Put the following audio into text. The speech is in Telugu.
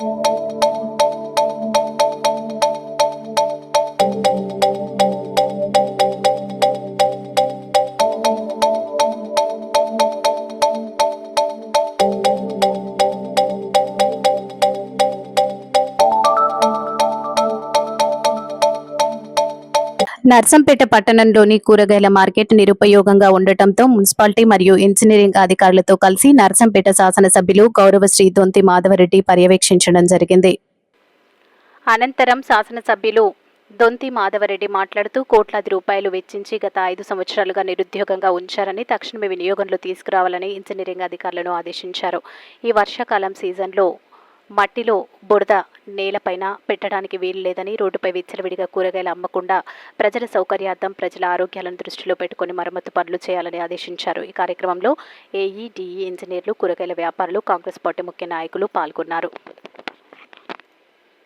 you నర్సంపేట పట్టణంలోని కూరగాయల మార్కెట్ నిరుపయోగంగా ఉండటంతో మున్సిపాలిటీ మరియు ఇంజనీరింగ్ అధికారులతో కలిసి నర్సంపేట శాసనసభ్యులు గౌరవశ్రీ దొంతి మాధవరెడ్డి పర్యవేక్షించడం జరిగింది. అనంతరం శాసనసభ్యులు దొంతి మాధవరెడ్డి మాట్లాడుతూ కోట్లాది రూపాయలు వెచ్చించి గత ఐదు సంవత్సరాలుగా నిరుద్యోగంగా ఉంచారని తక్షణమే వినియోగంలో తీసుకురావాలని ఇంజనీరింగ్ అధికారులను ఆదేశించారు. ఈ వర్షాకాలం సీజన్లో మట్టిలో బురద నేలపైన పెట్టడానికి వీలు లేదని రోడ్డుపై విచ్చలవిడిగా కూరగాయలు అమ్మకుండా ప్రజల సౌకర్యార్థం ప్రజల ఆరోగ్యాలను దృష్టిలో పెట్టుకుని మరమ్మతు పనులు చేయాలని ఆదేశించారు. ఈ కార్యక్రమంలో ఏఈడిఈ ఇంజనీర్లు కూరగాయల వ్యాపారులు కాంగ్రెస్ పార్టీ ముఖ్య నాయకులు పాల్గొన్నారు.